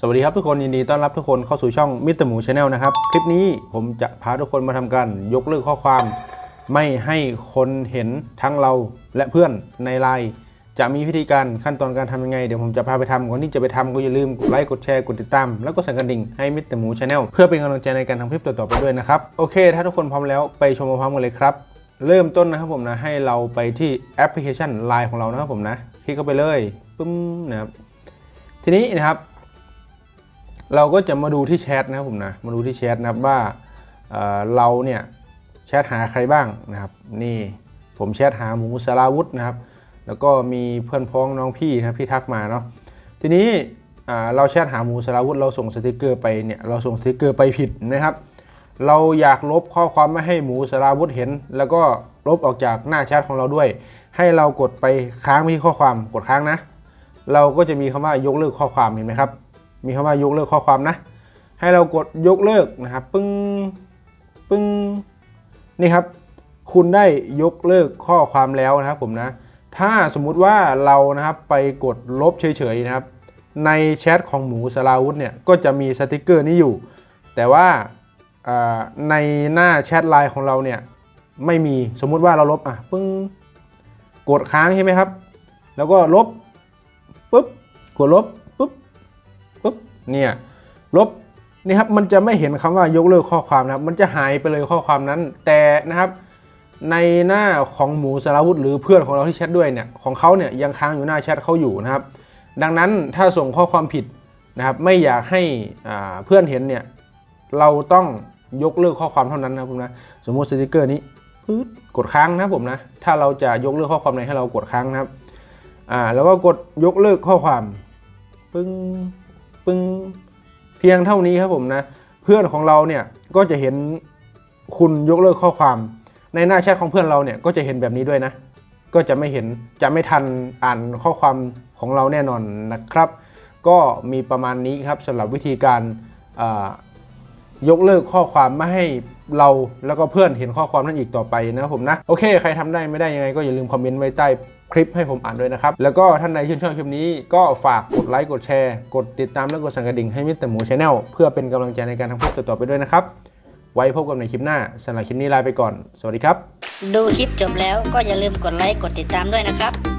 สวัสดีครับทุกคนยินดีต้อนรับทุกคนเข้าสู่ช่องมิสเตอร์หมูชาแนลนะครับ คลิปนี้ผมจะพาทุกคนมาทำการยกเลิกข้อความ ไม่ให้คนเห็นทั้งเราและเพื่อนในไลน์จะมีวิธีการขั้นตอนการทำยังไง เดี๋ยวผมจะพาไปทำก่อนที่จะไปทำก็อย่าลืมกดไลค์กดแชร์กดติดตาม แล้วก็สั่นกระดิ่งให้มิสเตอร์หมูชาแนลเพื่อเป็นกำลังใจในการทำคลิปต่อๆไปด้วยนะครับโอเค ถ้าทุกคนพร้อมแล้วไปชมพร้อมกันเลยครับเริ่มต้นนะครับผมนะให้เราไปที่แอปพลิเคชัน Line ของเรานะครับผมนะคลิกเข้าไปเลยปึ้มนะครับทีนี้นะครับ เราก็จะมาดูที่แชทนะครับผมนะ มาดูที่แชทนะครับว่าเเราเนี่ยแชทหาใครบ้างนะครับ นี่ผมแชทหาหมูสาราวุธนะครับ แล้วก็มีเพื่อนพ้องน้องพี่นะครับที่ทักมาเนาะ ทีนี้เราแชทหาหมูสาราวุธเราส่งสติกเกอร์ไปเนี่ยเราส่งสติกเกอร์ไปผิดนะครับ เราอยากลบข้อความไม่ให้หมูสาราวุธเห็น แล้วก็ลบออกจากหน้าแชทของเราด้วย ให้เรากดไปค้างไปที่ข้อความกดค้างนะ เราก็จะมีคำว่ายกเลิกข้อความเห็นไหมครับ มีคำว่ายกเลิกข้อความนะ ให้เรากดยกเลิกนะครับ ปึ้งปึ้งนี่ครับ คุณได้ยกเลิกข้อความแล้วนะครับผมนะ ถ้าสมมุติว่าเรานะครับไปกดลบเฉยๆนะครับ ในแชทของหมูสลาวุธเนี่ยก็จะมีสติกเกอร์นี้อยู่ แต่ว่าในหน้าแชทไลน์ของเราเนี่ยไม่มีสมมุติว่าเราลบอะปึ้งกดค้างใช่ไหมครับ แล้วก็ลบปุ๊บกดลบ เนี่ยลบนี่ครับมันจะไม่เห็นคำว่ายกเลิกข้อความนะครับ มันจะหายไปเลยข้อความนั้น แต่นะครับในหน้าของหมูสารวุธหรือเพื่อนของเราที่แชทด้วยเนี่ยของเขาเนี่ยยังค้างอยู่หน้าแชทเขาอยู่นะครับ ดังนั้นถ้าส่งข้อความผิดนะครับ ไม่อยากให้เพื่อนเห็นเนี่ยเราต้องยกเลิกข้อความเท่านั้นนะครับผมนะสมมติสติกเกอร์นี้ปึ๊ดกดค้างนะผมนะถ้าเราจะยกเลิกข้อความไหนให้เรากดค้างนะครับอ่าแล้วก็กดยกเลิกข้อความปึ้ง ปึ้งเพียงเท่านี้ครับผมนะ เพื่อนของเราเนี่ยก็จะเห็นคุณยกเลิกข้อความ ในหน้าแชทของเพื่อนเราเนี่ยก็จะเห็นแบบนี้ด้วยนะ ก็จะไม่เห็นจะไม่ทันอ่านข้อความของเราแน่นอนนะครับ ก็มีประมาณนี้ครับสำหรับวิธีการยกเลิกข้อความไม่ให้ เราแล้วก็เพื่อนเห็นข้อความนั้นอีกต่อไปนะครับผมนะ โอเค ใครทำได้ไม่ได้ยังไงก็อย่าลืมคอมเมนต์ไว้ใต้คลิปให้ผมอ่านด้วยนะครับ แล้วก็ท่านใดชื่นชอบคลิปนี้ก็ฝากกดไลค์กดแชร์ กดติดตามและกดสั่นกระดิ่งให้มิสเตอร์หมูชาแนลเพื่อเป็นกำลังใจในการทำคลิปต่อๆไปด้วยนะครับ ไว้พบกันในคลิปหน้าสำหรับคลิปนี้ลาไปก่อน สวัสดีครับ ดูคลิปจบแล้วก็อย่าลืมกดไลค์กดติดตามด้วยนะครับ